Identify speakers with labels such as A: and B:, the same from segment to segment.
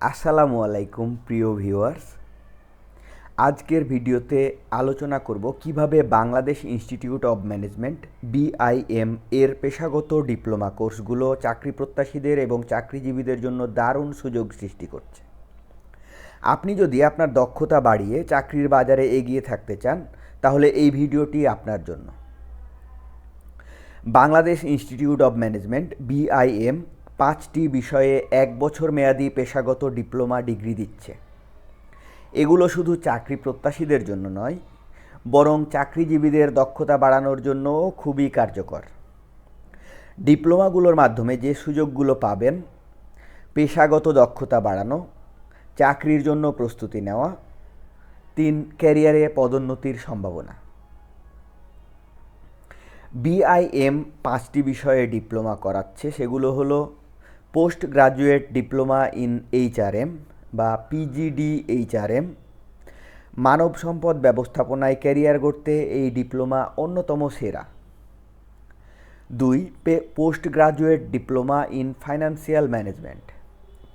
A: আসসালামু আলাইকুম, প্রিয় ভিউয়ার্স। আজকের ভিডিওতে আলোচনা করব কীভাবে Bangladesh institute of management, BIM, এর পেশাগত ডিপ্লোমা কোর্সগুলো চাকরি প্রত্যাশীদের এবং চাকরিজীবীদের জন্য দারুণ সুযোগ সৃষ্টি করছে। আপনি যদি আপনার দক্ষতা বাড়িয়ে চাকরির বাজারে এগিয়ে থাকতে চান, তাহলে এই ভিডিওটি আপনার জন্য। Bangladesh institute of management, BIM পাঁচটি বিষয়ে এক বছর মেয়াদি পেশাগত ডিপ্লোমা ডিগ্রি দিচ্ছে। এগুলো শুধু চাকরি প্রত্যাশীদের জন্য নয়, বরং চাকরিজীবীদের দক্ষতা বাড়ানোর জন্যও খুবই কার্যকর। ডিপ্লোমাগুলোর মাধ্যমে যে সুযোগগুলো পাবেন, পেশাগত দক্ষতা বাড়ানো, চাকরির জন্য প্রস্তুতি নেওয়া, তিন ক্যারিয়ারে পদোন্নতির সম্ভাবনা। বিআইএম পাঁচটি বিষয়ে ডিপ্লোমা করাচ্ছে, সেগুলো হলো post graduate diploma in HRM বা পিজিডি এইচআরএম মানব সম্পদ ব্যবস্থাপনায় ক্যারিয়ার গড়তে এই ডিপ্লোমা অন্যতম সেরা। দুই, pay post graduate diploma in financial management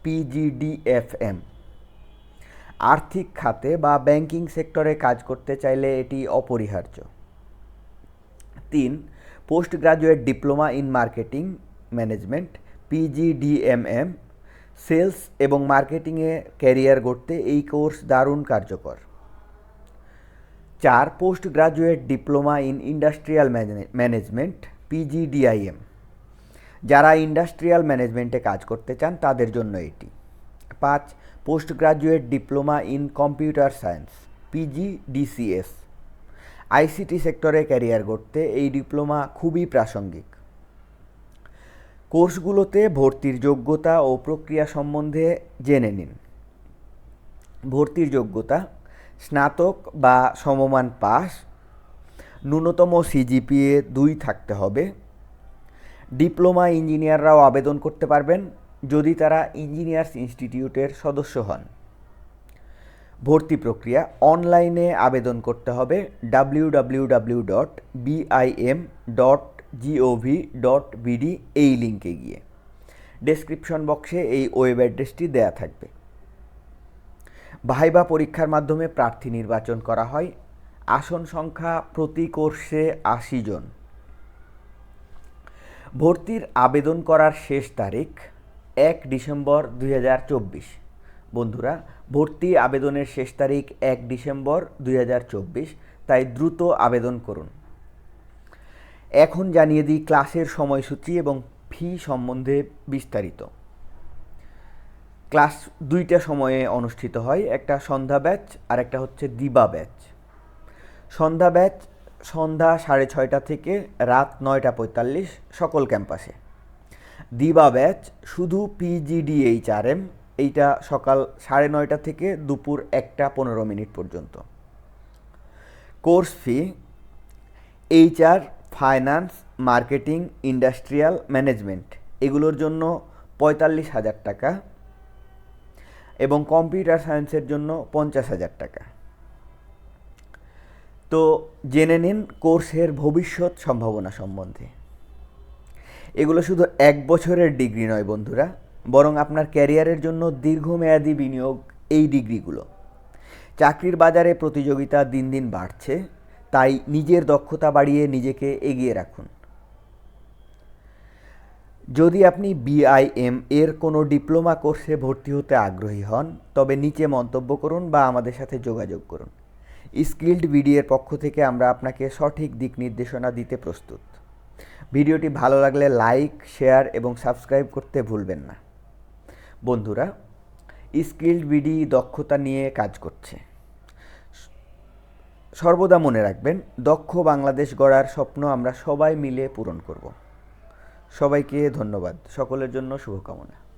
A: PGDFM আর্থিক খাতে বা ব্যাংকিং সেক্টরে কাজ করতে চাইলে এটি অপরিহার্য। তিন post graduate diploma in marketing management PGDMM sales এবং মার্কেটিংয়ে ক্যারিয়ার গড়তে এই কোর্স দারুণ কার্যকর। চার post graduate diploma in industrial management PGDIM যারা ইন্ডাস্ট্রিয়াল ম্যানেজমেন্টে কাজ করতে চান, তাদের জন্য এটি। পাঁচ post graduate diploma in computer science PGDCS ICT সেক্টরে ক্যারিয়ার গড়তে এই ডিপ্লোমা খুবই প্রাসঙ্গিক। কোর্সগুলোতে ভর্তির যোগ্যতা ও প্রক্রিয়া সম্বন্ধে জেনে নিন। ভর্তির যোগ্যতা, স্নাতক বা সমমান পাস, ন্যূনতম সিজিপিএ দুই থাকতে হবে। ডিপ্লোমা ইঞ্জিনিয়াররাও আবেদন করতে পারবেন যদি তারা ইঞ্জিনিয়ার্স ইনস্টিটিউটের সদস্য হন। ভর্তি প্রক্রিয়া, অনলাইনে আবেদন করতে হবে W W W dot BIM dot GOV dot BD এই লিঙ্কে গিয়ে ডেসক্রিপশন বক্সে এই ওয়েব অ্যাড্রেসটি দেয়া থাকবে। ভাইবা পরীক্ষার মাধ্যমে প্রার্থী নির্বাচন করা হয়। আসন সংখ্যা প্রতি কোর্সে আশি জন। ভর্তির আবেদন করার শেষ তারিখ এক ডিসেম্বর দুই হাজার চব্বিশ। বন্ধুরা, ভর্তি আবেদনের শেষ তারিখ এক ডিসেম্বর দুই হাজার চব্বিশ, তাই দ্রুত আবেদন করুন। এখন জানিয়ে দিই ক্লাসের সময়সূচি এবং ফি সম্বন্ধে বিস্তারিত। ক্লাস দুইটা সময়ে অনুষ্ঠিত হয়, একটা সন্ধ্যা ব্যাচ আর একটা হচ্ছে দিবা ব্যাচ। সন্ধ্যা ব্যাচ সন্ধ্যা সাড়ে ছয়টা থেকে রাত নয়টা পঁয়তাল্লিশ সকল ক্যাম্পাসে। দিবা ব্যাচ শুধু পিজিডিএইচআরএম এইটা সকাল সাড়ে নয়টা থেকে দুপুর একটা পনেরো মিনিট পর্যন্ত। Course fee HR finance, marketing, industrial management এগুলোর জন্য পঁয়তাল্লিশ হাজার টাকা এবং কম্পিউটার সায়েন্সের জন্য পঞ্চাশ হাজার টাকা। তো জেনে নিন কোর্সের ভবিষ্যৎ সম্ভাবনা সম্বন্ধে। এগুলো শুধু এক বছরের ডিগ্রি নয় বন্ধুরা, বরং আপনার ক্যারিয়ারের জন্য দীর্ঘমেয়াদী বিনিয়োগ এই ডিগ্রিগুলো। চাকরির বাজারে প্রতিযোগিতা দিন দিন বাড়ছে তাই নিজের দক্ষতা বাড়িয়ে নিজেকে এগিয়ে রাখুন। যদি আপনি বিআইএম এর কোনো ডিপ্লোমা কোর্সে ভর্তি হতে আগ্রহী হন, তবে নিচে মন্তব্য করুন বা আমাদের সাথে যোগাযোগ করুন। স্কিল্ড বিডিএর পক্ষ থেকে আমরা আপনাকে সঠিক দিক নির্দেশনা দিতে প্রস্তুত। ভিডিওটি ভালো লাগলে লাইক, শেয়ার এবং সাবস্ক্রাইব করতে ভুলবেন না। বন্ধুরা, স্কিল্ড বিডি দক্ষতা নিয়ে কাজ করছে। সর্বদা মনে রাখবেন, দক্ষ বাংলাদেশ গড়ার স্বপ্ন আমরা সবাই মিলে পূরণ করব। সবাইকে ধন্যবাদ। সকলের জন্য শুভকামনা।